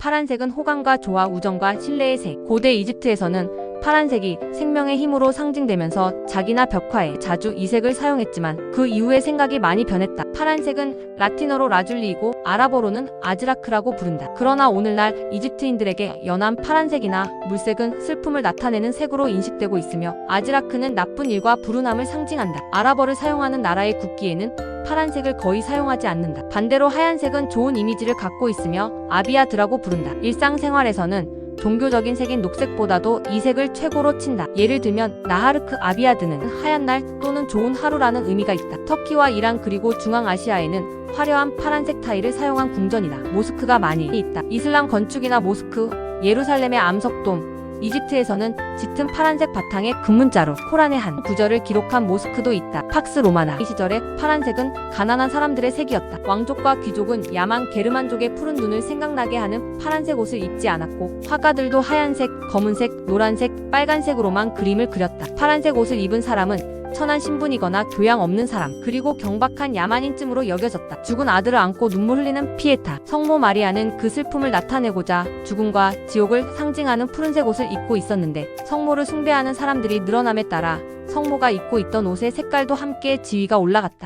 파란색은 호감과 조화, 우정과 신뢰의 색. 고대 이집트에서는 파란색이 생명의 힘으로 상징되면서 자기나 벽화에 자주 이 색을 사용했지만 그 이후에 생각이 많이 변했다. 파란색은 라틴어로 라줄리이고 아랍어로는 아즈라크라고 부른다. 그러나 오늘날 이집트인들에게 연한 파란색이나 물색은 슬픔을 나타내는 색으로 인식되고 있으며 아즈라크는 나쁜 일과 불운함을 상징한다. 아랍어를 사용하는 나라의 국기에는 파란색을 거의 사용하지 않는다. 반대로 하얀색은 좋은 이미지를 갖고 있으며 아비아드라고 부른다. 일상생활에서는 종교적인 색인 녹색보다도 이 색을 최고로 친다. 예를 들면 나하르크 아비아드는 하얀 날 또는 좋은 하루라는 의미가 있다. 터키와 이란 그리고 중앙아시아에는 화려한 파란색 타일을 사용한 궁전이다. 모스크가 많이 있다. 이슬람 건축이나 모스크, 예루살렘의 암석돔, 이집트에서는 짙은 파란색 바탕에 금문자로 코란의 한 구절을 기록한 모스크도 있다. 팍스 로마나 이 시절에 파란색은 가난한 사람들의 색이었다. 왕족과 귀족은 야만 게르만족의 푸른 눈을 생각나게 하는 파란색 옷을 입지 않았고 화가들도 하얀색, 검은색, 노란색, 빨간색으로만 그림을 그렸다. 파란색 옷을 입은 사람은 천한 신분이거나 교양 없는 사람 그리고 경박한 야만인쯤으로 여겨졌다. 죽은 아들을 안고 눈물 흘리는 피에타. 성모 마리아는 그 슬픔을 나타내고자 죽음과 지옥을 상징하는 푸른색 옷을 입고 있었는데 성모를 숭배하는 사람들이 늘어남에 따라 성모가 입고 있던 옷의 색깔도 함께 지위가 올라갔다.